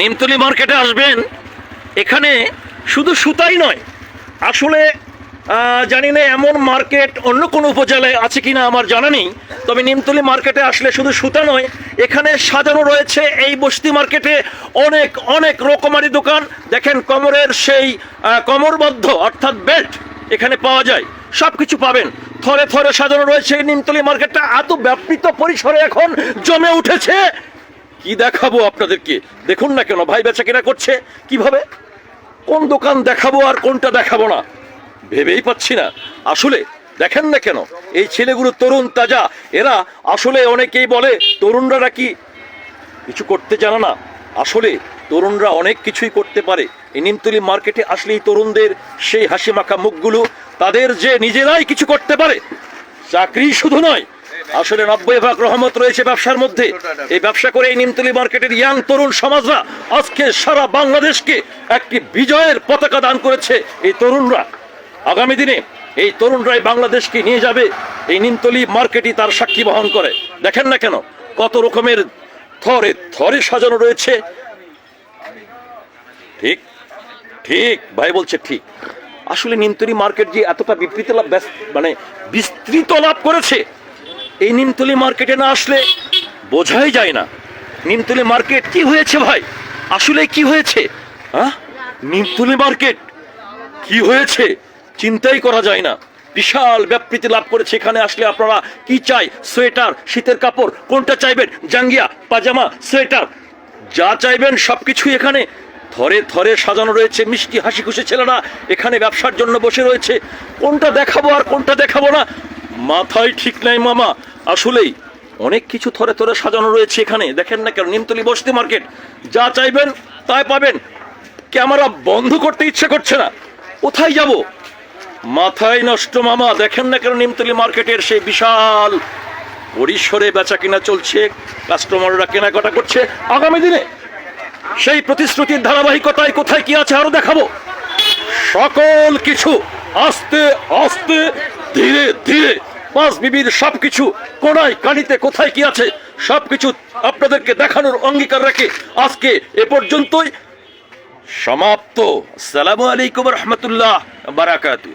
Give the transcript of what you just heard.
নিমতলি মার্কেটে আসবেন, এখানে শুধু সুতাই নয়, আসলে জানি না এমন মার্কেট অন্য কোনো উপজেলায় আছে কিনা আমার জানা নেই, তবে নিমতলি মার্কেটে আসলে শুধু সুতা নয়, এখানে সাজানো রয়েছে এই বস্তি মার্কেটে অনেক অনেক রকমারি দোকান। দেখেন কমরের সেই কমরবদ্ধ, অর্থাৎ বেল্ট এখানে পাওয়া যায় সব কিছু পাবেন। থরে থরে সাজানো রয়েছে এই নিমতলি মার্কেটটা, এত ব্যাপৃত পরিসরে এখন জমে উঠেছে। কি দেখাবো আপনাদেরকে? দেখুন না কেন, ভাই বেচা কেনা করছে? কীভাবে? কোন দোকান দেখাবো আর কোনটা দেখাবো না? ভেবেই পাচ্ছি না। আসলে, দেখেন না কেন, এই ছেলেগুলো তরুণ, তাজা। এরা আসলে অনেকেই বলে, তরুণরা নাকি কিছু করতে জানে না। আসলে, তরুণরা অনেক কিছুই করতে পারে। এই নিমতলি মার্কেটে আসলেই তরুণদের সেই হাসি মাখা মুখগুলো, তাদের যে নিজেরাই কিছু করতে পারে, চাকরি শুধু নয় আসলে নব্বই ভাগ রহমত রয়েছে ব্যবসার মধ্যে। এই ব্যবসা করে এই নিমতলি মার্কেটের ইয়াং তরুণ সমাজরা আজকে সারা বাংলাদেশকে একটি বিজয়ের পতাকা দান করেছে এই তরুণরা। আগামী দিনে এই তরুণরাই বাংলাদেশকে নিয়ে যাবে, এই নিমতলি মার্কেটই তার সাক্ষী বহন করে। দেখেন না কেন, কত রকমের থরে থরে সাজানো রয়েছে। ঠিক ঠিক, ভাই বলছে ঠিক। আসলে নিমতলি মার্কেট যে এতটা বিবৃত লাভ মানে বিস্তৃত লাভ করেছে এই নিমতলি মার্কেটে না আসলে বোঝাই যায় না। নিমতলি মার্কেট কি হয়েছে ভাই? আসলে কি হয়েছে? হ্যাঁ? নিমতলি মার্কেট কি হয়েছে? চিন্তাই করা যায় না। বিশাল ব্যাপৃতি লাভ করেছে এখানে আসলে আপনারা কি চাই? সোয়েটার, শীতের কাপড়, কোনটা চাইবেন? জাঙ্গিয়া, পাজামা, সোয়েটার। যা চাইবেন সবকিছুই এখানে। থরে থরে সাজানো রয়েছে। মিষ্টি হাসি খুশি ছেলেরা এখানে ব্যবসার জন্য বসে রয়েছে। কোনটা দেখাবো আর কোনটা দেখাবো না? মাথায় ঠিক নাই মামা। আসলেই অনেক কিছু থরে থরে সাজানো রয়েছে এখানে। দেখেন না কেন, নিমতলি বসতি মার্কেট। যা চাইবেন তাই পাবেন। ক্যামেরা বন্ধ করতে ইচ্ছে করছে না। কোথায় যাব? মাথায় নষ্ট মামা। দেখেন না কেন, নিমতলি মার্কেটের সেই বিশাল পরিসরে বেচা কিনা চলছে। কাস্টমাররা কেনাকাটা করছে। আগামী দিনে সেই প্রতিশ্রুতির ধারাবাহিকতায় কোথায় কি আছে আরও দেখাবো? সকল কিছু আস্তে আস্তে, ধীরে ধীরে। পাঁচ বিবির সবকিছু কোনায়, কানিতে, কোথায় কি আছে, সবকিছু আপনাদেরকে দেখানোর অঙ্গীকার রাখে আজকে এ পর্যন্তই। সমাপ্ত। সালামু আলাইকুম রহমতুল্লাহ বারাকাতু